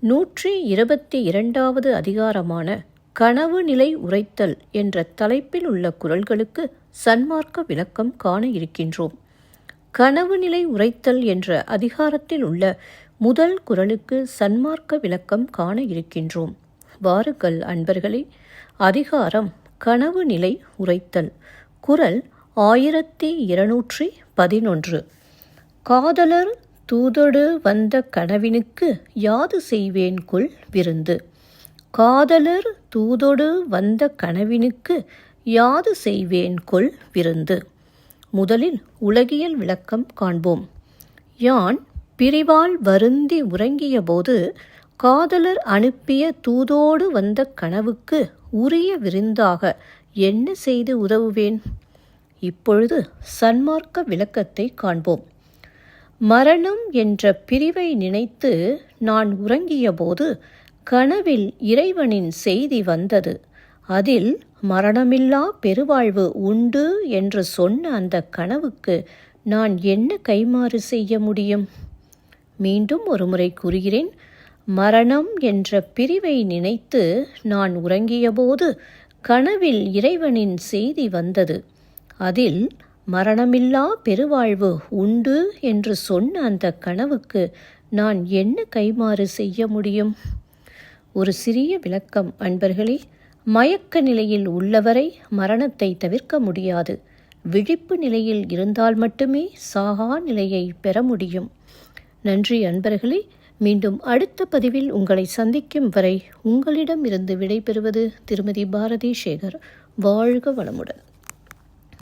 நூற்றி இருபத்தி இரண்டாவது அதிகாரமான கனவு நிலை உரைத்தல் என்ற தலைப்பில் உள்ள குரல்களுக்கு சன்மார்க்க விளக்கம் காண இருக்கின்றோம். கனவு நிலை உரைத்தல் என்ற அதிகாரத்தில் உள்ள முதல் குரலுக்கு சன்மார்க்க விளக்கம் காண இருக்கின்றோம். வாருங்கள் அன்பர்களே அதிகாரம் கனவு நிலை உரைத்தல். குரல் ஆயிரத்தி இருநூற்றி பதினொன்று. காதலர் தூதொடு வந்த கனவினுக்கு யாது செய்வேன் கொள் விருந்து? காதலர் தூதொடு வந்த கனவினுக்கு யாது செய்வேன் கொள் விருந்து? முதலில் உலகியல் விளக்கம் காண்போம். யான் பிரிவால் வருந்தி உறங்கியபோது காதலர் அனுப்பிய தூதோடு வந்த கனவுக்கு உரிய விருந்தாக என்ன செய்து உதவுவேன்? இப்பொழுது சன்மார்க்க விளக்கத்தை காண்போம். மரணம் என்ற பிரிவை நினைத்து நான் உறங்கியபோது கனவில் இறைவனின் செய்தி வந்தது. அதில் மரணமில்லா பெருவாழ்வு உண்டு என்று சொன்ன அந்த கனவுக்கு நான் என்ன கைமாறு செய்ய முடியும்? மீண்டும் ஒருமுறை கூறுகிறேன். மரணம் என்ற பிரிவை நினைத்து நான் உறங்கியபோது கனவில் இறைவனின் செய்தி வந்தது. அதில் மரணமில்லா பெருவாழ்வு உண்டு என்று சொன்ன அந்த கனவுக்கு நான் என்ன கைமாறு செய்ய முடியும்? ஒரு சிறிய விளக்கம் அன்பர்களே. மயக்க நிலையில் உள்ளவரை மரணத்தை தவிர்க்க முடியாது. விழிப்பு நிலையில் இருந்தால் மட்டுமே சாகா நிலையை பெற முடியும். நன்றி அன்பர்களே. மீண்டும் அடுத்த பதிவில் உங்களை சந்திக்கும் வரை உங்களிடம் இருந்து விடைபெறுவது திருமதி பாரதி சேகர் வாழ்க வளமுடன்.